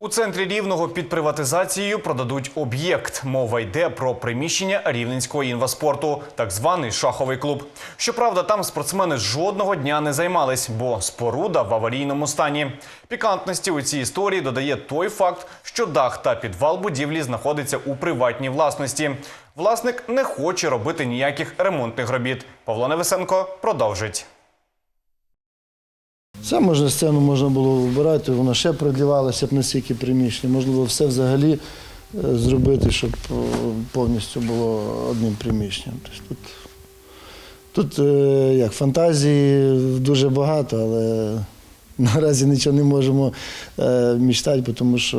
У центрі рівного під приватизацією продадуть об'єкт. Мова йде про приміщення рівненського інваспорту, так званий шаховий клуб. Щоправда, там спортсмени жодного дня не займались, бо споруда в аварійному стані. Пікантності у цій історії додає той факт, що дах та підвал будівлі знаходиться у приватній власності. Власник не хоче робити ніяких ремонтних робіт. Павло Невесенко продовжить. Це можна сцену можна було вибирати, воно ще продлівалося б на стільки приміщень. Можна було все взагалі е, зробити, щоб е, повністю було одним приміщенням. Тобто тут, тут е, як фантазії дуже багато, але наразі нічого не можемо мечтати, тому що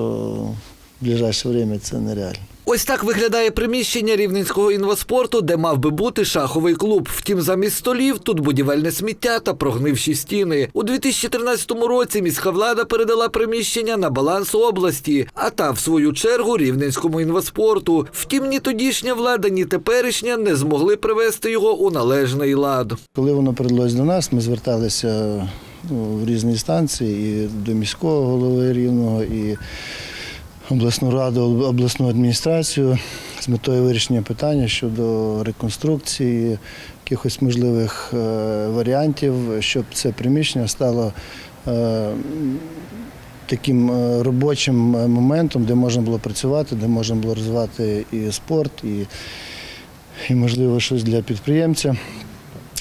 в ближайше время це нереально. Ось так виглядає приміщення рівненського інваспорту, де мав би бути шаховий клуб. Втім, замість столів тут будівельне сміття та прогнивші стіни. У 2013 році міська влада передала приміщення на баланс області, а та, в свою чергу, рівненському інваспорту. Втім, ні тодішня влада, ні теперішня не змогли привести його у належний лад. Коли воно передалось до нас, ми зверталися ну, в різні станції і до міського голови рівного, і обласну раду, обласну адміністрацію з метою вирішення питання щодо реконструкції, якихось можливих е, варіантів, щоб це приміщення стало. е, Таким е, робочим моментом, де можна було працювати, де можна було розвивати і спорт, і, і можливо, щось для підприємця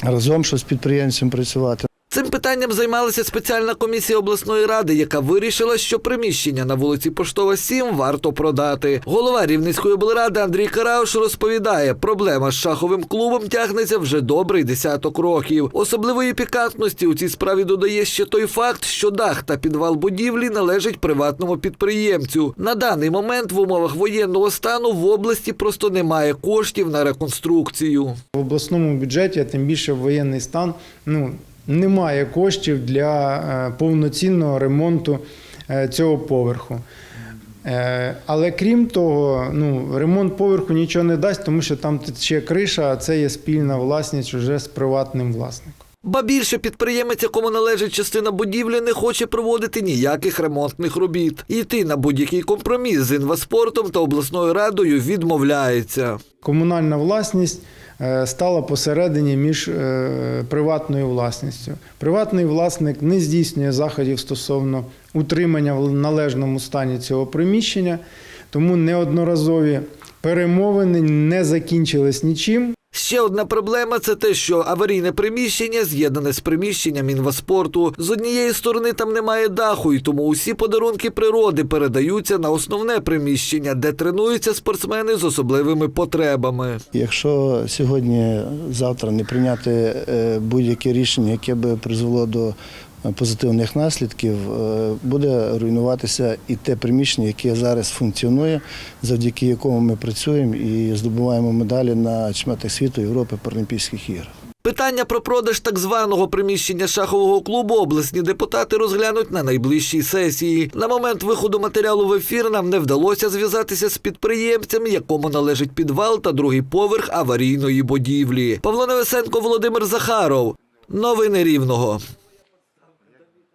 разом щось з підприємцем працювати. Цим питанням займалася спеціальна комісія обласної ради, яка вирішила, що приміщення на вулиці Поштова 7 варто продати. Голова Рівненської облради Андрій Карауш розповідає, проблема з шаховим клубом тягнеться вже добрий десяток років. Особливої пікантності у цій справі додає ще той факт, що дах та підвал будівлі належить приватному підприємцю. На даний момент в умовах воєнного стану в області просто немає коштів на реконструкцію. В обласному бюджеті, а тим більше воєнний стан, ну, немає коштів для е, повноцінного ремонту е, цього поверху. Е, Але крім того, ну, ремонт поверху нічого не дасть, тому що там ще криша, а це є спільна власність вже з приватним власником. Ба більше підприємець, якому належить частина будівлі, не хоче проводити ніяких ремонтних робіт. Йти на будь-який компроміс з інваспортом та обласною радою відмовляється. Комунальна власність е, стала посередині між е, приватною власністю. Приватний власник не здійснює заходів стосовно утримання в належному стані цього приміщення, тому неодноразові перемовини не закінчились нічим. Ще одна проблема це те, що аварійне приміщення з'єднане з приміщенням інваспорту. З однієї сторони там немає даху, і тому усі подарунки природи передаються на основне приміщення, де тренуються спортсмени з особливими потребами. Якщо сьогодні, завтра не прийняти е, будь-яке рішення, яке би призвело до позитивних наслідків, е, буде руйнуватися і те приміщення, яке зараз функціонує, завдяки якому ми працюємо і здобуваємо медалі на чемпіонатах світу Європи Паралімпійських ігор. Питання про продаж так званого приміщення шахового клубу обласні депутати розглянуть на найближчій сесії. На момент виходу матеріалу в ефір нам не вдалося зв'язатися з підприємцем, якому належить підвал та другий поверх аварійної будівлі. Павло Невесенко, Володимир Захаров. Новини Рівного.